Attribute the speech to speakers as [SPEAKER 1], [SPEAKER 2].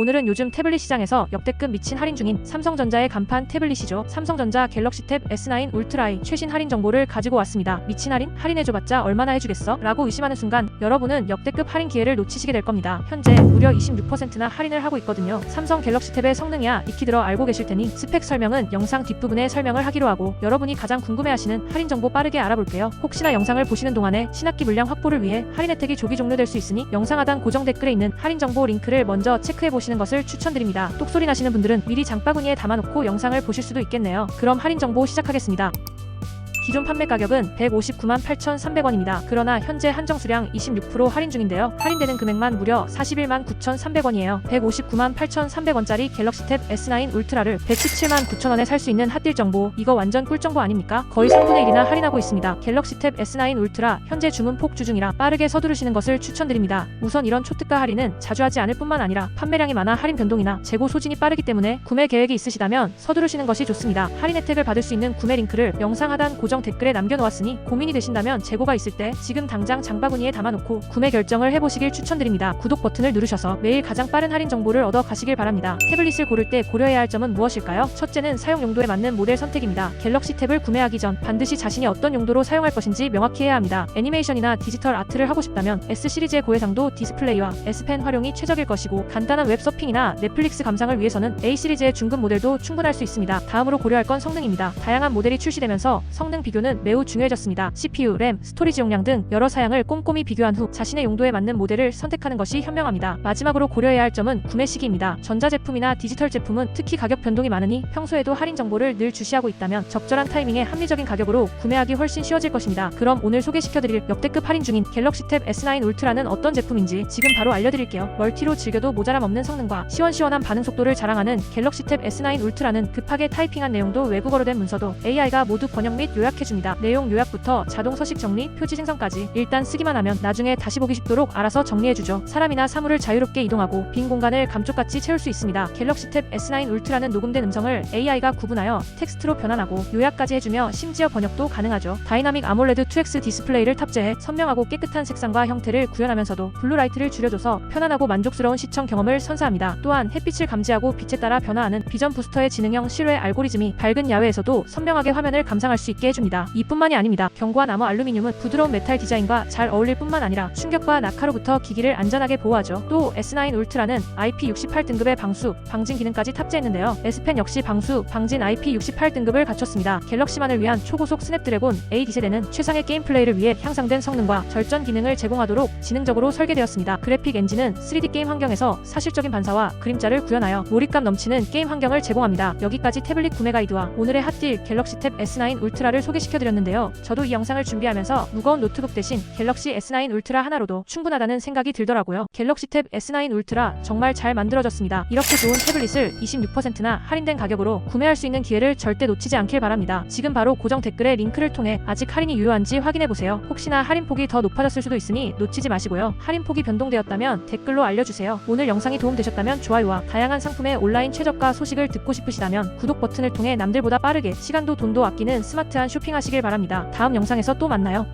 [SPEAKER 1] 오늘은 요즘 태블릿 시장에서 역대급 미친 할인 중인 삼성전자의 간판 태블릿이죠. 삼성전자 갤럭시 탭 S9 울트라의 최신 할인 정보를 가지고 왔습니다. 미친 할인? 할인해줘봤자 얼마나 해주겠어? 라고 의심하는 순간 여러분은 역대급 할인 기회를 놓치시게 될 겁니다. 현재 무려 26%나 할인을 하고 있거든요. 삼성 갤럭시 탭의 성능이야 익히 들어 알고 계실 테니 스펙 설명은 영상 뒷부분에 설명을 하기로 하고 여러분이 가장 궁금해하시는 할인 정보 빠르게 알아볼게요. 혹시나 영상을 보시는 동안에 신학기 물량 확보를 위해 할인 혜택이 조기 종료될 수 있으니 영상 하단 고정 댓글에 있는 할인 정보 링크를 먼저 체크해 보시 는 것을 추천드립니다. 똑소리 나시는 분들은 미리 장바구니에 담아놓고 영상을 보실 수도 있겠네요. 그럼 할인 정보 시작하겠습니다. 기존 판매 가격은 159만 8,300원입니다. 그러나 현재 한정 수량 26% 할인 중인데요. 할인되는 금액만 무려 41만 9,300원이에요. 159만 8,300원짜리 갤럭시 탭 S9 울트라를 117만 9천원에 살 수 있는 핫딜 정보. 이거 완전 꿀 정보 아닙니까? 거의 3분의 1이나 할인하고 있습니다. 갤럭시 탭 S9 울트라 현재 주문 폭 주 중이라 빠르게 서두르시는 것을 추천드립니다. 우선 이런 초특가 할인은 자주 하지 않을 뿐만 아니라 판매량이 많아 할인 변동이나 재고 소진이 빠르기 때문에 구매 계획이 있으시다면 서두르시는 것이 좋습니다. 할인 혜택을 받을 수 있는 구매 링크를 영상 하단 고정 댓글에 남겨놓았으니 고민이 되신다면 재고가 있을 때 지금 당장 장바구니에 담아놓고 구매 결정을 해보시길 추천드립니다. 구독 버튼을 누르셔서 매일 가장 빠른 할인 정보를 얻어 가시길 바랍니다. 태블릿을 고를 때 고려해야 할 점은 무엇일까요? 첫째는 사용 용도에 맞는 모델 선택입니다. 갤럭시 탭을 구매하기 전 반드시 자신이 어떤 용도로 사용할 것인지 명확히 해야 합니다. 애니메이션이나 디지털 아트를 하고 싶다면 S 시리즈의 고해상도 디스플레이와 S펜 활용이 최적일 것이고 간단한 웹 서핑이나 넷플릭스 감상을 위해서는 A 시리즈의 중급 모델도 충분할 수 있습니다. 다음으로 고려할 건 성능입니다. 다양한 모델이 출시되면서 성능 비교는 매우 중요해졌습니다. CPU, 램, 스토리지 용량 등 여러 사양을 꼼꼼히 비교한 후 자신의 용도에 맞는 모델을 선택하는 것이 현명합니다. 마지막으로 고려해야 할 점은 구매 시기입니다. 전자제품이나 디지털 제품은 특히 가격 변동이 많으니 평소에도 할인 정보를 늘 주시하고 있다면 적절한 타이밍에 합리적인 가격으로 구매하기 훨씬 쉬워질 것입니다. 그럼 오늘 소개시켜드릴 역대급 할인 중인 갤럭시 탭 S9 울트라는 어떤 제품인지 지금 바로 알려드릴게요. 멀티로 즐겨도 모자람 없는 성능과 시원시원한 반응 속도를 자랑하는 갤럭시 탭 S9 울트라는 급하게 타이핑한 내용도 외국어로 된 문서도 AI가 모두 번역 및 요약 해줍니다. 내용 요약부터 자동 서식 정리, 표지 생성까지 일단 쓰기만 하면 나중에 다시 보기 쉽도록 알아서 정리해주죠. 사람이나 사물을 자유롭게 이동하고 빈 공간을 감쪽같이 채울 수 있습니다. 갤럭시 탭 S9 울트라는 녹음된 음성을 AI가 구분하여 텍스트로 변환하고 요약까지 해주며 심지어 번역도 가능하죠. 다이나믹 아몰레드 2X 디스플레이를 탑재해 선명하고 깨끗한 색상과 형태를 구현하면서도 블루라이트를 줄여줘서 편안하고 만족스러운 시청 경험을 선사합니다. 또한 햇빛을 감지하고 빛에 따라 변화하는 비전 부스터의 지능형 실외 알고리즘이 밝은 야외에서도 선명하게 화면을 감상할 수 있게 해줍니다. 이뿐만이 아닙니다. 견고한 암호 알루미늄은 부드러운 메탈 디자인과 잘 어울릴 뿐만 아니라 충격과 낙하로부터 기기를 안전하게 보호하죠. 또 S9 울트라는 IP68 등급의 방수, 방진 기능까지 탑재했는데요. S펜 역시 방수, 방진 IP68 등급을 갖췄습니다. 갤럭시만을 위한 초고속 스냅드래곤 A D세대는 최상의 게임 플레이를 위해 향상된 성능과 절전 기능을 제공하도록 지능적으로 설계되었습니다. 그래픽 엔진은 3D 게임 환경에서 사실적인 반사와 그림자를 구현하여 몰입감 넘치는 게임 환경을 제공합니다. 여기까지 태블릿 구매 가이드와 오늘의 핫딜 갤럭시 탭 S9 울트라를 소개시켜드렸는데요. 저도 이 영상을 준비하면서 무거운 노트북 대신 갤럭시 S9 울트라 하나로도 충분하다는 생각이 들더라고요. 갤럭시 탭 S9 울트라 정말 잘 만들어졌습니다. 이렇게 좋은 태블릿을 26%나 할인된 가격으로 구매할 수 있는 기회를 절대 놓치지 않길 바랍니다. 지금 바로 고정 댓글에 링크를 통해 아직 할인이 유효한지 확인해보세요. 혹시나 할인폭이 더 높아졌을 수도 있으니 놓치지 마시고요. 할인폭이 변동되었다면 댓글로 알려주세요. 오늘 영상이 도움되셨다면 좋아요와 다양한 상품의 온라인 최저가 소식을 듣고 싶으시다면 구독 버튼을 통해 남들보다 빠르게 시간도 돈도 아끼는 스마트한 쇼핑하시길 바랍니다. 다음 영상에서 또 만나요.